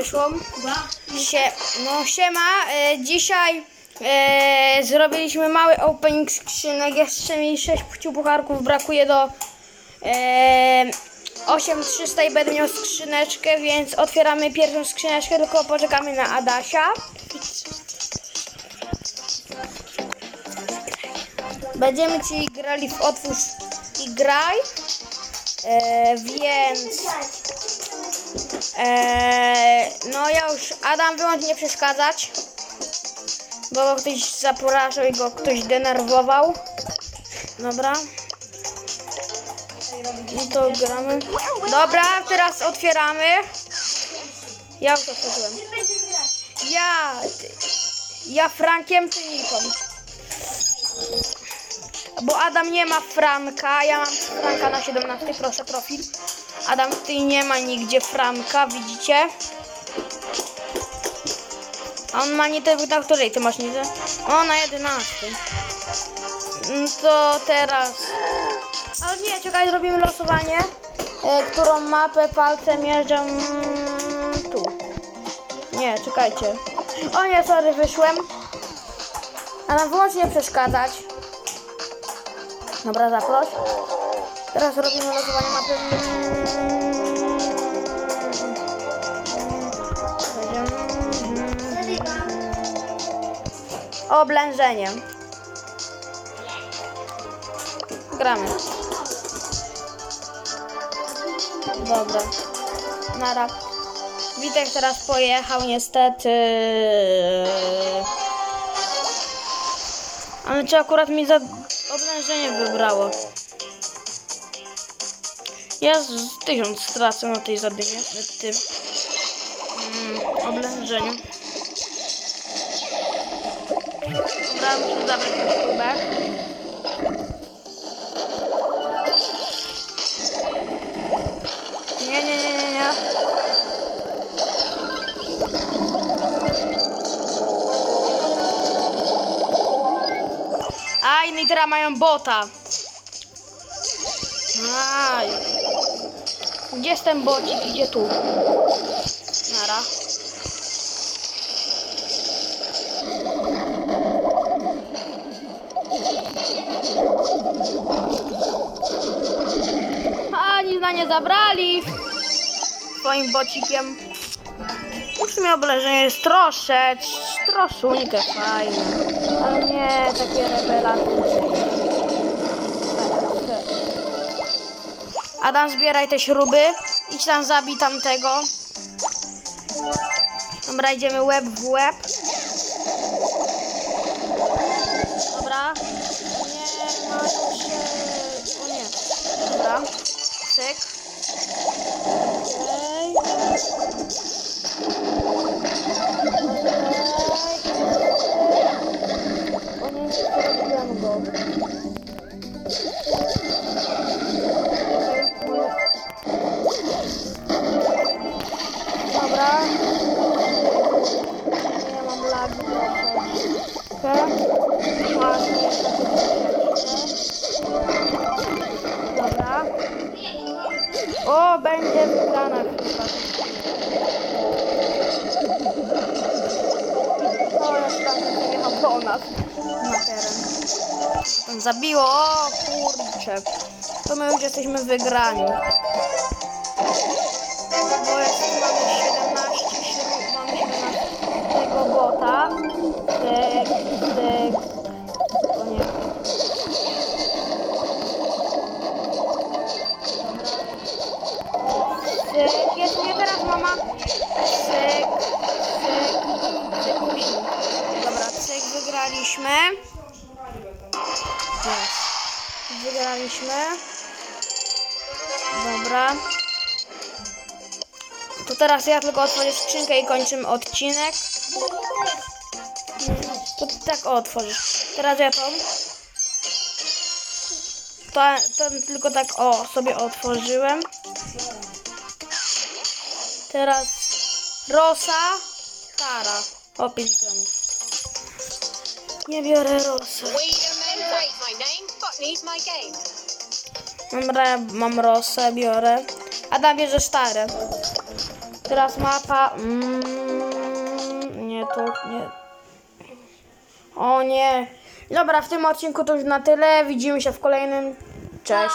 wyszło. Sie, no siema, e, dzisiaj e, zrobiliśmy mały opening skrzynek, jeszcze mi 6 płciu pucharków brakuje do e, 8300 i będę miał skrzyneczkę, więc otwieramy pierwszą skrzyneczkę, tylko poczekamy na Adasia. Będziemy ci grali w otwórz i graj, e, więc... Eee, no ja już, Adam, wyłącz nie przeszkadzać, bo go ktoś zapraszał i go ktoś denerwował. Dobra. No to gramy. Dobra, teraz otwieramy. Ja już otworzyłem. Ja, ja Frankiem czy Niką? Bo Adam nie ma Franka, ja mam Franka na 17, proszę profil. Adam tutaj nie ma nigdzie Franka, widzicie? A on ma nie na której ty masz nitę? O, na 11. Mm, To teraz... Ale nie, czekaj, zrobimy losowanie. E, którą mapę palcem jeżdżę mm, tu. Nie, czekajcie. O nie, sorry, wyszłem. A nam wyłącznie przeszkadzać. Dobra, zaproś. Teraz robimy losowanie mapy. Oblężenie. Gramy. Dobra. Nara. Witek teraz pojechał niestety. Ale czy akurat mi za oblężenie wybrało? Ja z tysiąc stracę na tej zadymie, tym mm, oblężeniu. Dobra, muszę zabrać ten kubek. Nie, nie, nie, nie, nie. Aj, no i teraz mają bota. Gdzie jest ten bocik? Idzie tu. Nara. A, nic na nie zabrali. Swoim bocikiem. W sumie obleżenie jest troszecz, troszunkę fajne. Ale nie takie rewelacje. Adam, zbieraj te śruby. Idź tam, zabij tamtego. Dobra, idziemy łeb w łeb. Troszeczkę. Ładnie. Dobra. O, będzie wygrana chyba. O, jest tam wyjechał do nas na teren. Zabiło, o kurczę. To my już jesteśmy wygrani. Bo mamy 17 Tyk, tyk. O nie. Cyk, jest nie teraz mama. Cyk, cyk, cyk. Dobra, cyk, wygraliśmy. Jest. Wygraliśmy. Dobra. To teraz ja tylko otworzę skrzynkę i kończymy odcinek. To ty tak otworzysz. Teraz ja to. To, to tylko tak o sobie otworzyłem. Teraz Rosa, Kara. O 5 gramów. Nie biorę Rosa. Mam, re, mam Rosę, biorę. Adam bierze stare. Teraz mapa. Mm, nie, to nie. O nie. Dobra, w tym odcinku to już na tyle. Widzimy się w kolejnym. Cześć.